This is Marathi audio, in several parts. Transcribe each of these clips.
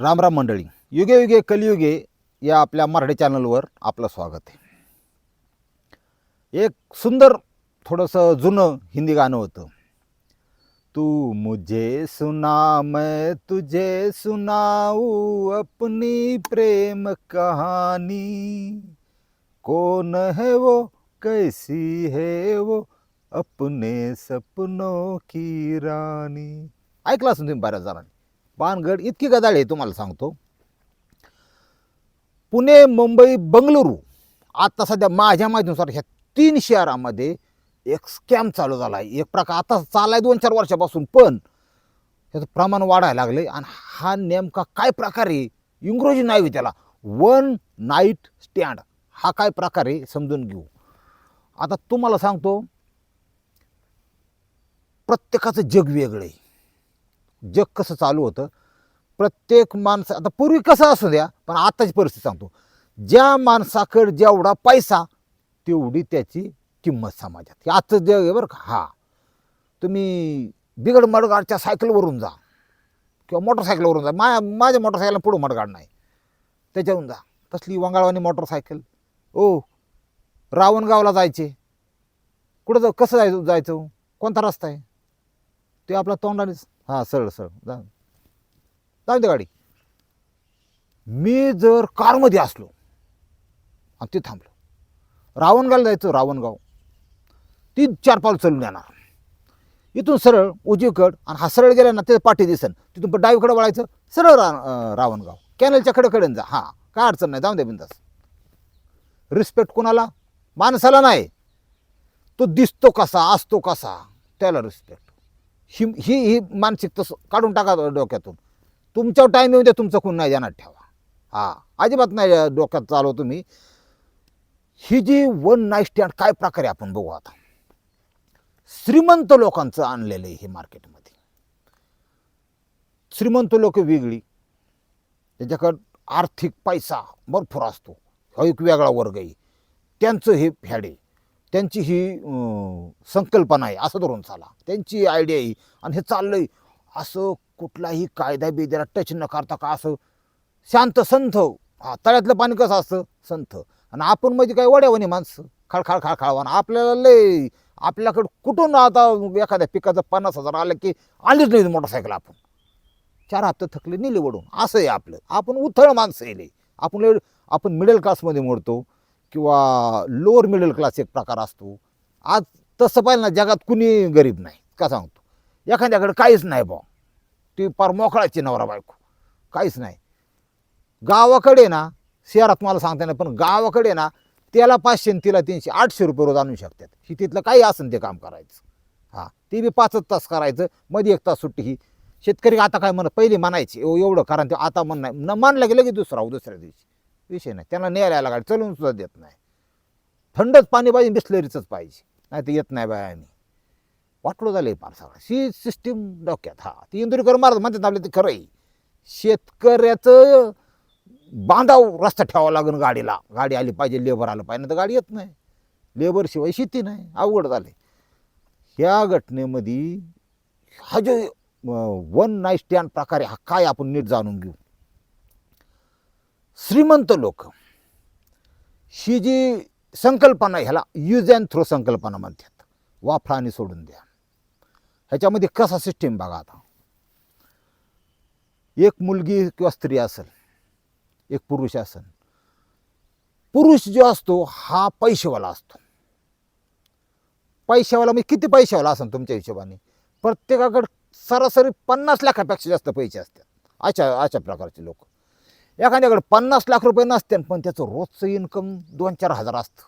राम राम मंडळी. युगे युगे कलियुगे या आपल्या मराठी चॅनलवर आपलं स्वागत आहे. एक सुंदर थोडंसं जुनं हिंदी गाणं होतं. तू मुझे सुना मैं तुझे सुनाऊ अपनी प्रेम कहानी. कौन है वो कैसी है वो अपने सपनों की रानी. ऐकला असेल तुम्ही बऱ्याच जणांनी. पानगड इतकी गदाळ आहे तुम्हाला सांगतो. पुणे मुंबई बंगळुरू आता सध्या माझ्या माहितीनुसार ह्या तीन शहरामध्ये एक स्कॅम चालू झाला आहे एक प्रकार आता चाललाय दोन चार वर्षापासून पण त्याचं प्रमाण वाढायला लागले आणि हा नेमका काय प्रकार आहे? इंग्रजी नाव आहे त्याला. वन नाईट स्टँड हा काय प्रकार आहे? समजून घेऊ. आता तुम्हाला सांगतो प्रत्येकाचं जग वेगळं आहे. जग कसं चालू होतं प्रत्येक माणसं आता पूर्वी कसं असू द्या पण आत्ताची परिस्थिती सांगतो. ज्या माणसाकडे जेवढा पैसा तेवढी त्याची किंमत समाजात. हे आजचं जग आहे बरं का? हा. तुम्ही बिगड मडगाडच्या सायकलवरून जा. किंवा मोटरसायकलवरून जा. मा माझ्या मोटरसायकलला पुढं मडगाड नाही. त्याच्यावरून जा. कसली वंगाळवानी मोटरसायकल. ओ रावणगावला जायचे. कुठं जाऊ कसं जायचं जायचं? कोणता रस्ता आहे? ते आपला तोंडाने हां सरळ सरळ. जा. जाऊ दे गाडी. मी जर कारमध्ये असलो आणि ते थांबलो. रावणगावला जायचं रावणगाव. तीन चार पाऊल चालून येणार. इथून सरळ उजवीकड आणि हा सरळ गेला ना ते पाठी दिसन. तिथून पण डावीकडे वळायचं सरळ रा रावणगाव. कॅनलच्या कडेकडे जा. हां काय अडचण नाही. जाऊन दे बिंदास. रिस्पेक्ट कोणाला? माणसाला नाही. तो दिसतो कसा असतो कसा त्याला रिस्पेक्ट. ही ही ही मानसिक तसं काढून टाका डोक्यातून. तुमच्यावर टाईम येऊ द्या तुमचं कोण नाही ध्यानात ठेवा. हा अजिबात नाही डोक्यात चालव तुम्ही. ही जी वन नाईट स्टँड काय प्रकारे आपण बघू आता? श्रीमंत लोकांचं आणलेलं आहे हे मार्केटमध्ये. श्रीमंत लोक वेगळी. त्याच्याकडं आर्थिक पैसा भरपूर असतो. हा एक वेगळा वर्ग आहे. त्यांचं हे फॅडे त्यांची ही संकल्पना आहे असं धरून चाला. त्यांची आयडिया आहे आणि हे चाललंय. असं कुठलाही कायदा बिद्याला टच न करता का असं शांत संथ. हा तळ्यातलं पाणी कसं असतं? संथ. आणि आपण म्हणजे काय वड्यावानी माणसं. खळखळ खळखळवान आपल्याला लय आपल्याकडं कुठून आता एखाद्या पिकाचं पन्नास हजार आलं की आलीच नाही मोटरसायकल आपण. चार हप्ते थकले नेले वडून. असं आहे आपलं. आपण उथळ माणसं येले आपण आपण मिडल क्लासमध्ये मोडतो. किंवा लोअर मिडल क्लास एक प्रकार असतो. आज तसं पाहिलं ना जगात कुणी गरीब नाही. का सांगतो? एखाद्याकडे काहीच नाही बा ती फार मोकळाची नवरा बायको. काहीच नाही. गावाकडे ना शहरात मला सांगता नाही पण गावाकडे ना त्याला पाचशे आणि तिला तीनशे आठशे रुपये रोज आणू शकतात. ही तिथलं काही असेल ते काम करायचं. हां ते बी पाचच तास करायचं मध्ये एक तास सुट्टी ही. शेतकरी आता काय म्हणत पहिले म्हणायचे एवढं कारण ते आता म्हण नाही. न मानलं गेलं की दुसरा हो, दुसऱ्या दिवशी. विषय नाही. त्यांना न्यायला यायला गाडी चलून सुद्धा देत नाही. थंडच पाणी पाहिजे बिस्लरीचंच पाहिजे. नाही तर येत नाही बा आम्ही वाटलो झालं फार सगळं. शी सिस्टीम डोक्यात. हा ती इंदुरीकर मारत म्हणतात आपलं ते खरं आहे शेतकऱ्याचं बांधाव रस्ता ठेवावा लागेल गाडीला. गाडी आली पाहिजे लेबर आलं पाहिजे तर गाडी येत नाही. लेबरशिवाय शेती नाही. अवघड झाले ह्या घटनेमध्ये हा जो वन नाईट स्टँड प्रकारे हा काय आपण नीट जाणून घेऊ? श्रीमंत लोक. ही जी संकल्पना आहे, ह्याला यूज अँड थ्रो संकल्पना म्हणतात. वाफळा आणि सोडून द्या. ह्याच्यामध्ये कसा सिस्टीम बघा आता. एक मुलगी किंवा स्त्री असेल एक पुरुष असेल पुरुष जो असतो हा पैसेवाला असतो. पैशावाला म्हणजे किती पैशावाला असेल तुमच्या हिशोबाने? प्रत्येकाकडे सरासरी पन्नास लाखापेक्षा जास्त पैसे असतात. अशा अशा प्रकारचे लोक. एखाद्याकडे पन्नास लाख रुपये नसते पण त्याचं रोजचं इन्कम दोन चार हजार असतं.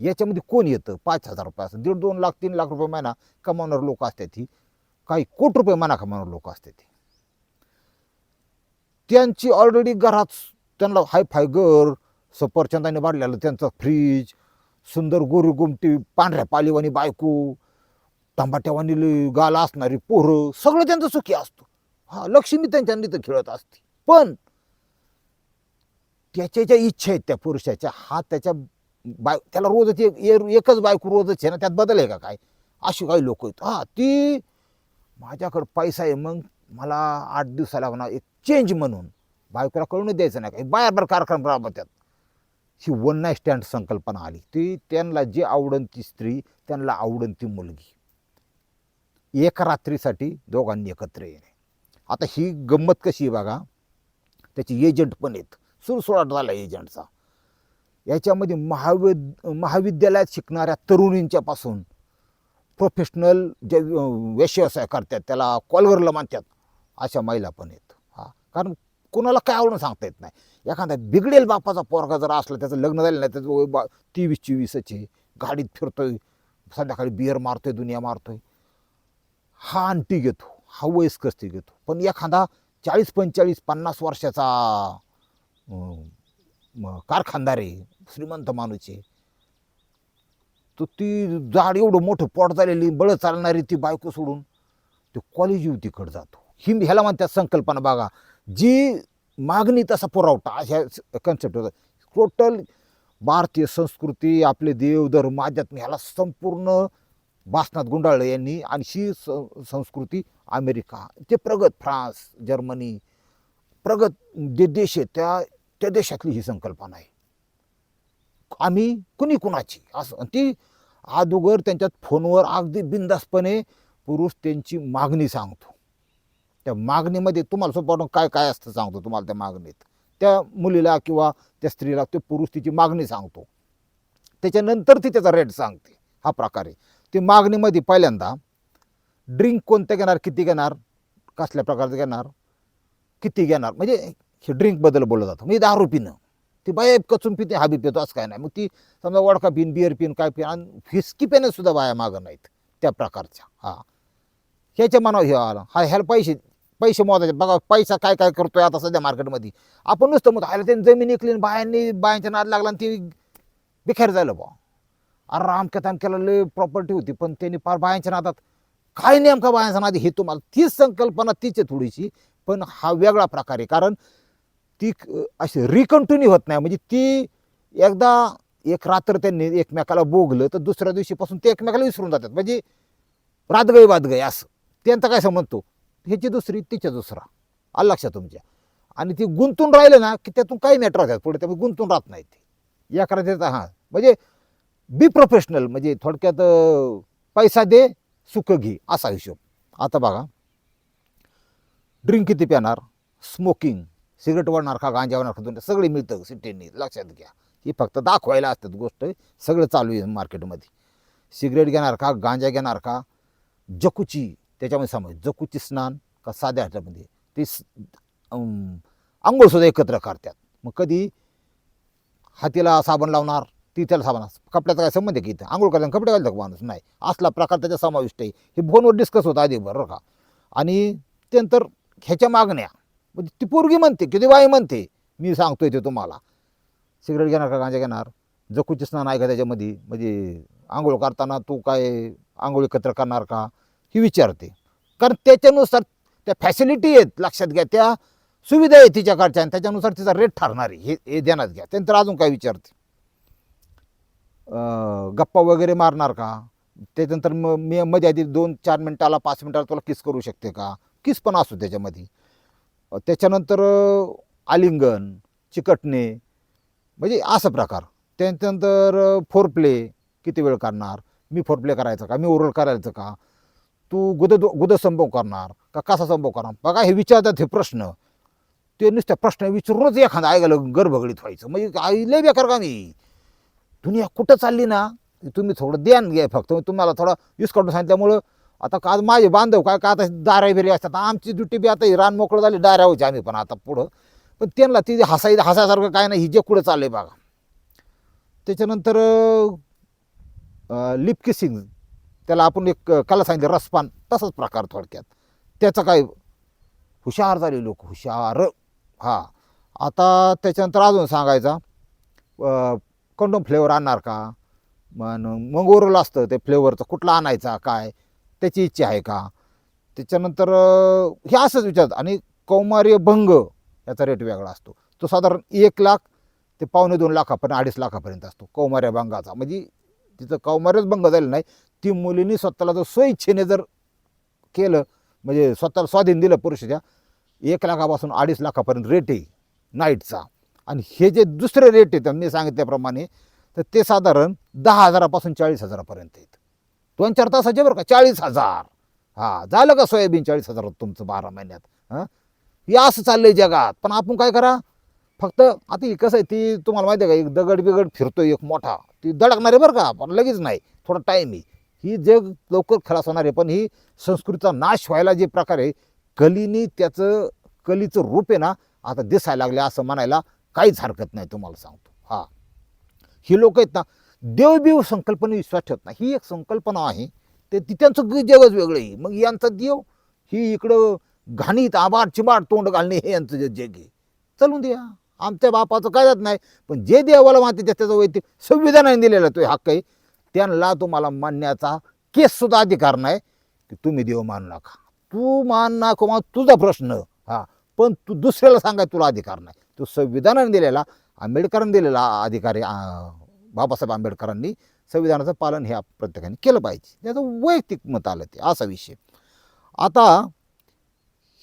याच्यामध्ये कोण येतं? पाच हजार रुपये असतं. दीड दोन लाख तीन लाख रुपये महिना कमावणारे लोक असतात ही. काही कोट रुपये महिना कमावणारे लोक असतात ती त्यांची ऑलरेडी घरात त्यांना हाय फाय घर सफरचंदाने बांधलेलं त्यांचं फ्रीज सुंदर गोरी गुमटी पांढऱ्या पालीवानी बायको टमाट्यावानी लई असणारी पोरं सगळं त्यांचं सुखी असतो. हा लक्ष्मी त्यांच्या तर खेळत असते. पण त्याच्या ज्या इच्छा आहेत त्या पुरुषाच्या हा त्याच्या बाय त्याला रोजच एक ए- एकच बायको रोजच आहे ना त्यात बदल आहे का काय? अशी काही लोक आहेत. हां ती माझ्याकडं पैसा आहे मग मला आठ दिवसाला म्हणा एक चेंज म्हणून बायकोला कळून द्यायचं नाही काही बाहेर बाहेर कार्यक्रम राबवतात. ही वन नाईट स्टँड संकल्पना आली. ती त्यांना जी आवडन ती स्त्री त्यांना आवडन ती मुलगी. एका रात्रीसाठी दोघांनी एकत्र येणे. आता ही गंमत कशी आहे बघा? त्याचे एजंट पण आहेत. सुरसुळाट झाला एजंटचा याच्यामध्ये महाविद महाविद्यालयात शिकणाऱ्या तरुणींच्यापासून प्रोफेशनल जे व्यवसाय करतात त्याला कॉलवरला मानतात अशा महिला पण आहेत. हा कारण कोणाला काय आवडून सांगता येत नाही. एखादा बिघडेल बापाचा पोरगा जर असला त्याचं लग्न झालं नाही त्याचं वय बा तेवीस चोवीसचे गाडीत फिरतोय संध्याकाळी बिअर मारतोय दुनिया मारतोय. हा आंटी घेतो हा वयस्कर घेतो. पण एखादा चाळीस पंचेचाळीस पन्नास वर्षाचा कारखानदार आहे श्रीमंत माणूस आहे. तर ती जाड एवढं मोठं पोट झालेली बळ चालणारी ती बायको सोडून ते कॉलेज युवतीकडे जातो. ही ह्याला म्हणतात संकल्पना बघा. जी मागणी तसा पुरवठा अशा कन्सेप्ट होता. टोटल भारतीय संस्कृती आपले देवधर्म अध्यात्म ह्याला संपूर्ण बासनाथ गुंडाळलं यांनी. आणि ही स संस्कृती अमेरिका ते प्रगत फ्रान्स जर्मनी प्रगत जे देश आहे त्या त्या देशातली ही संकल्पना आहे. आम्ही कुणी कुणाची? असं. ती अगोदर त्यांच्यात फोनवर अगदी बिंदासपणे पुरुष त्यांची मागणी सांगतो. त्या मागणीमध्ये तुम्हाला सोपं काय काय असतं सांगतो तुम्हाला त्या मागणीत. त्या मुलीला किंवा त्या स्त्रीला ते पुरुष तिची मागणी सांगतो. त्याच्यानंतर ती त्याचा रेट सांगते. हा प्रकारे ती मागणीमध्ये पहिल्यांदा ड्रिंक कोणतं घेणार किती घेणार कसल्या प्रकारचं घेणार किती घेणार? म्हणजे हे ड्रिंकबद्दल बोललं जातं म्हणजे दारू पिणं. ती बाया कचून पिते हा बी पितो असं काय नाही. मग ती समजा वडका पिन बिअर पिन काय पिन आणि फिस्की पेनं सुद्धा बाया मागं नाहीत त्या प्रकारच्या. हा. ह्याच्या मनावर हे आलं. हा ह्याला पैसे पैसे मोजायचे. बघा पैसा काय काय करतोय आता सध्या मार्केटमध्ये आपण नुसतं मग ह्याला त्यांनी जमीन इकली आणि बायांनी बायांच्या नाद लागला आणि ती बिखेर झालं बा अरे रामक्या तामक्याला लय प्रॉपर्टी होती पण त्यांनी फार बायांच्या नादात. काय नेमका बायांच्या नादी हे तुम्हाला तीच संकल्पना तीच आहे थोडीशी पण हा वेगळा प्रकार आहे. कारण ती क- अशी रिकंटिन्यू होत नाही. म्हणजे ती एकदा एक रात्र त्यांनी एकमेकाला बोगलं तर दुसऱ्या दिवशीपासून ते एकमेकाला विसरून जातात. म्हणजे रातगई वादगई असं. त्यांचा काय समजतो ह्याची दुसरी तिच्या दुसरा. आलं लक्षात तुमच्या? आणि ती गुंतून राहिलं ना की त्यातून काही मॅटर होतात पुढे त्यामुळे गुंतून राहत नाही ते. एका रात्रीचा हां. म्हणजे बी प्रोफेशनल म्हणजे थोडक्यात पैसा दे सुख घे असा हिशोब. आता बघा. ड्रिंक किती पिणार? स्मोकिंग सिगरेट वाढणार का गांजा वाढणार का दोन सगळे मिळतं सिटींनी. लक्षात घ्या. ही फक्त दाखवायला असतात गोष्ट. सगळं चालू आहे मार्केटमध्ये. सिगरेट घेणार का गांजा घेणार का जकुची त्याच्यामध्ये समज जकुची स्नान का साध्या ह्याच्यामध्ये. ते आंघोळसुद्धा एकत्र करतात. मग कधी हातीला साबण लावणार ती त्याला साबण कपड्याचा काय संबंध आहे की इथं? आंघोळ करताना कपडे घालतात माणूस? नाही. असला प्रकार त्याच्या समाविष्ट आहे. हे फोनवर डिस्कस होतं आधी बरं का. आणि त्यानंतर ह्याच्या मागण्या. म्हणजे ती पोरगी म्हणते की ती बाई म्हणते मी सांगतोय ते तुम्हाला. सिगरेट घेणार का गांजा घेणार? जखूचे स्नान आहे का त्याच्यामध्ये? म्हणजे आंघोळ करताना तू काय आंघोळ एकत्र करणार का? ही विचारते. कारण त्याच्यानुसार त्या फॅसिलिटी आहेत लक्षात घ्या त्या सुविधा आहेत तिच्याकडच्या आणि त्याच्यानुसार तिचा रेट ठरणार आहे. हे हे ध्यानात घ्या. त्यानंतर अजून काय विचारते? गप्पा वगैरे मारणार का? त्याच्यानंतर मग मी मध्ये आधी दोन चार मिनटाला पाच मिनटाला तुला किस करू शकते का? किस पण असू त्याच्यामध्ये. त्याच्यानंतर आलिंगन चिकटणे म्हणजे असं प्रकार. त्याच्यानंतर फोर प्ले किती वेळ करणार? मी फोर प्ले करायचं का? मी ओरल करायचं का? तू गुद संभव करणार का? कसा संभव करणार? बघा हे विचारतात हे प्रश्न. ते नुसत्या प्रश्न विचारूनच एखादा ऐकायला गर्भगडीत व्हायचं. म्हणजे आई लय बेकार का मी दुनिया कुठं चालली ना? तुम्ही थोडं ध्यान घ्या फक्त. तुम्हाला थोडा यूज काढून सांगितल्यामुळं आता का आज माझे बांधव काय का आता दारा बिरे असतात. आमची ड्युटी बी आता ही रान मोकळं झाली डाऱ्या व्हायची आम्ही पण आता पुढं. पण त्यांना ती हसाय हसायसारखं काय नाही ही जे कुठं चालले बघा. त्याच्यानंतर लिपकी सिंग त्याला आपण एक कला सांगितलं रसपान तसाच प्रकार थोडक्यात. त्याचं काय हुशार झाले लोक हुशार. हा. आता त्याच्यानंतर अजून सांगायचा कंडोम फ्लेवर आणणार का? मग मंगोरला असतं ते फ्लेवरचं कुठला आणायचा काय? त्याची इच्छा आहे का? त्याच्यानंतर हे असंच विचारतात. आणि कौमार्य भंग याचा रेट वेगळा असतो. तो साधारण एक लाख ते पावणे दोन लाखापर्यंत अडीच लाखापर्यंत असतो कौमार्य भंगाचा. म्हणजे तिचं कौमार्यच भंग झालेलं नाही. ती मुलींनी स्वतःला जर स्वइच्छेने जर केलं म्हणजे स्वतःला स्वाधीन दिलं पुरुषाच्या एक लाखापासून अडीच लाखापर्यंत रेट आहे नाईटचा. आणि हे जे दुसरे रेट आहेत मी सांगितल्याप्रमाणे तर ते साधारण दहा हजारापासून चाळीस हजारापर्यंत आहेत. दोन चार तासाचे बरं का चाळीस हजार. हा झालं का सोयाबीन चाळीस हजार तुमचं बारा महिन्यात हां? हे असं चाललंय जगात. पण आपण काय करा फक्त आता ही कसं आहे ती तुम्हाला माहिती आहे का एक दगड बिगड फिरतो एक मोठा. ती दडकणार आहे बरं का पण लगेच नाही. थोडा टाईम आहे. ही जग लवकर खलास होणार आहे पण ही संस्कृतीचा नाश व्हायला जे प्रकार आहे कलीनी त्याचं कलीचं रूप आहे ना आता दिसायला लागले असं म्हणायला काहीच हरकत नाही तुम्हाला सांगतो. हां. ही लोक आहेत ना देवबीव संकल्पने विश्वास ठेवत नाही. ही एक संकल्पना आहे. ते ती त्यांचं जगच वेगळं आहे. मग यांचा देव ही इकडं घाणीत आबाड चिबाड तोंड घालणे हे यांचं जे जग आहे. चलून द्या. आमच्या बापाचं काय जात नाही. पण जे देवाला मानते त्याचं त्याचा वैयक्तिक संविधानाने दिलेला तो हक्क आहे. त्यांना तुम्हाला मानण्याचा केससुद्धा अधिकार नाही. की तुम्ही देव मानू नका. तू मान ना किंवा तुझा प्रश्न. हा. पण तू दुसऱ्याला सांगाय तुला अधिकार नाही. तो संविधानाने दिलेला आंबेडकरांनी दिलेला अधिकार आहे. बाबासाहेब आंबेडकरांनी संविधानाचं पालन हे प्रत्येकाने केलं पाहिजे. त्याचं वैयक्तिक मत आलं ते असा विषय. आता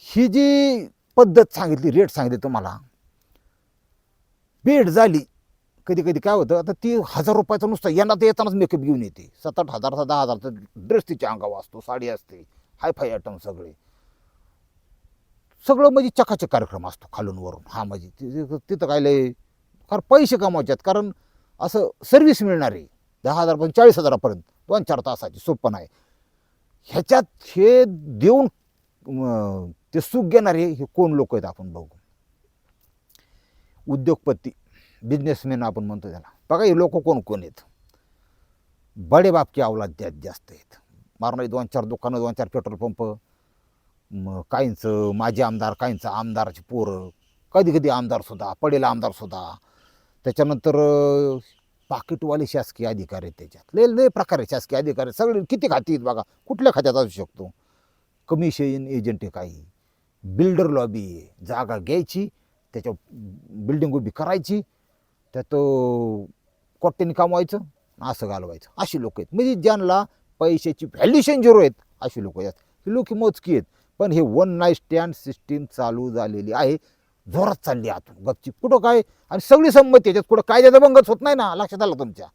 ही जी पद्धत सांगितली रेट सांगितली तुम्हाला भेट झाली. कधी कधी काय होतं आता ती हजार रुपयाचं नुसतं यांना तर येतानाच मेकअप घेऊन येते. सात आठ हजारचा दहा हजारचा ड्रेस तिच्या अंगावर असतो साडी असते हाय फाय आयटम सगळे. सगळं म्हणजे चकाचक कार्यक्रम असतो खालून वरून. हा म्हणजे तिथं काय लय कारण पैसे कमवायच्यात कारण असं सर्व्हिस मिळणार आहे दहा हजारपर्यंत चाळीस हजारापर्यंत दोन चार तासाची सोपं आहे ह्याच्यात हे देऊन ते सुख घेणारे हे कोण लोक आहेत आपण बघू. उद्योगपती बिझनेसमॅन आपण म्हणतो त्याला. बघा हे लोक कोण कोण आहेत? बडे बापकी अवलाद त्यात जास्त आहेत. मारणारी दोन चार दुकानं दोन चार पेट्रोल पंप मग काहींचं माजी आमदार काहींचं आमदाराची पोरं कधी कधी आमदारसुद्धा पडेल आमदारसुद्धा त्याच्यानंतर पाकिटवाले शासकीय अधिकारी आहेत त्याच्यात. लय लय प्रकार आहे शासकीय अधिकारी. सगळे किती खाती आहेत बघा. कुठल्या खात्यात असू शकतो? कमिशन एजंट आहे काही. बिल्डर लॉबी आहे. जागा घ्यायची त्याच्या बिल्डिंग उभी करायची त्यात कोट्याने कमवायचं असं घालवायचं. अशी लोक आहेत. म्हणजे ज्यांना पैशाची व्हॅल्युशन झिरो आहेत अशी लोक आहेत. ही लोक मोजकी आहेत. पण हे वन नाईट स्टँड सिस्टीम चालू झालेली आहे. जोरात चालली आतून. गपची कुठं काय? आणि सगळी संमती याच्यात कुठं कायद्याचा भंगच होत नाही ना? लक्षात आलं तुमच्या?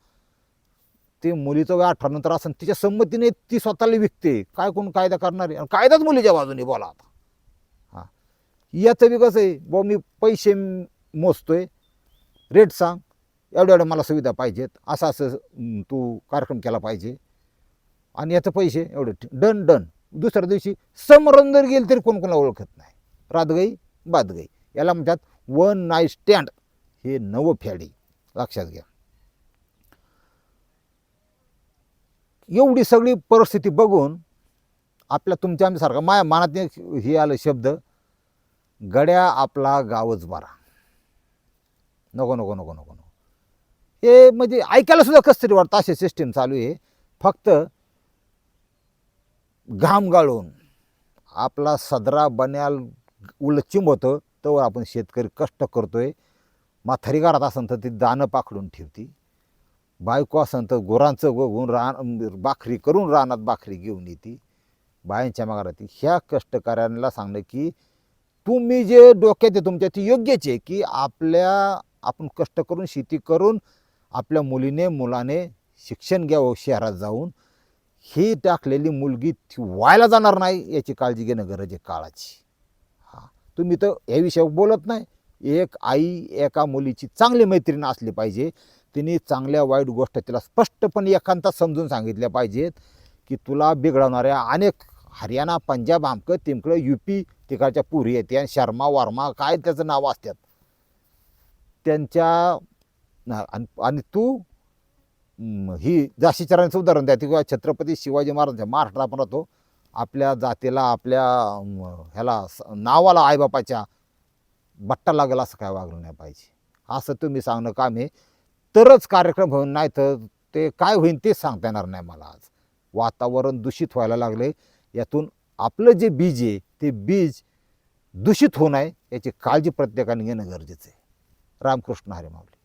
ते मुलीचं वय अठरा नंतर असं तिच्या संमतीने ती स्वतःला विकते. काय कोण कायदा करणार आहे? आणि कायदाच मुलीच्या बाजूने बोला आता. हां. याचं बी कसं आहे? बुवा मी पैसे मोजतोय. रेट सांग. एवढ्या एवढ्या मला सुविधा पाहिजेत. असं असं तू कार्यक्रम केला पाहिजे. आणि याचं पैसे एवढे डन डन. दुसऱ्या दिवशी समोरून जर गेलं तरी कोण कोणाला ओळखत नाही? रातगई बादगई याला म्हणतात वन नाईट स्टँड. हे नवं फॅडी लक्षात घ्या. एवढी सगळी परिस्थिती बघून आपल्या तुमच्या आमच्यासारखा माया मनात हे आलं शब्द गड्या आपला गावच बरा. नको नको नको नको नको. हे म्हणजे ऐकायला सुद्धा कसं तरी वाटतं असे सिस्टीम चालू आहे. फक्त घाम गाळून आपला सदरा बन्याल उलचिंब होतं. तोवर आपण शेतकरी कष्ट करतोय. म्हातारी घरात असन तर ती दाणं पाखडून ठेवती. बायको असन तर गुरांचं बघून रान बाखरी करून रानात बाखरी घेऊन येते. बायांच्या मागात ह्या कष्टकऱ्यांना सांगणं की तुम्ही जे डोक्यात आहे तुमच्या ते योग्यच आहे की आपल्या आपण कष्ट करून शेती करून आपल्या मुलीने मुलाने शिक्षण घ्यावं शहरात जाऊन. ही टाकलेली मुलगी व्हायला जाणार नाही याची काळजी घेणं गरज आहे काळाची. तुम्ही तर या विषयावर बोलत नाही. एक आई एका मुलीची चांगली मैत्रीण असली पाहिजे. तिने चांगल्या वाईट गोष्ट तिला स्पष्टपणे एकांतात समजून सांगितल्या पाहिजेत की तुला बिघडवणाऱ्या अनेक हरियाणा पंजाब आमकं तिमकडं यू पी तिकडच्या पुरी येते आणि शर्मा वर्मा काय त्याचं नाव असतात. त्यांच्या ना- आणि आणि तू ही जाशीचरांचं उदाहरण द्या. ती किंवा छत्रपती शिवाजी महाराजांच्या महाराष्ट्रात आपण राहतो. आपल्या जातीला आपल्या ह्याला स- नावाला आईबापाच्या बट्टा लागेल असं काय वागलं नाही पाहिजे. असं तुम्ही सांगणं काम आहे तरच कार्यक्रम होईल नाही तर ते काय होईल तेच सांगता येणार नाही मला आज. वातावरण दूषित व्हायला लागले. यातून आपलं जे बीज आहे ते बीज दूषित होऊ नये याची काळजी प्रत्येकाने घेणं गरजेचं आहे. रामकृष्ण हरे माऊली.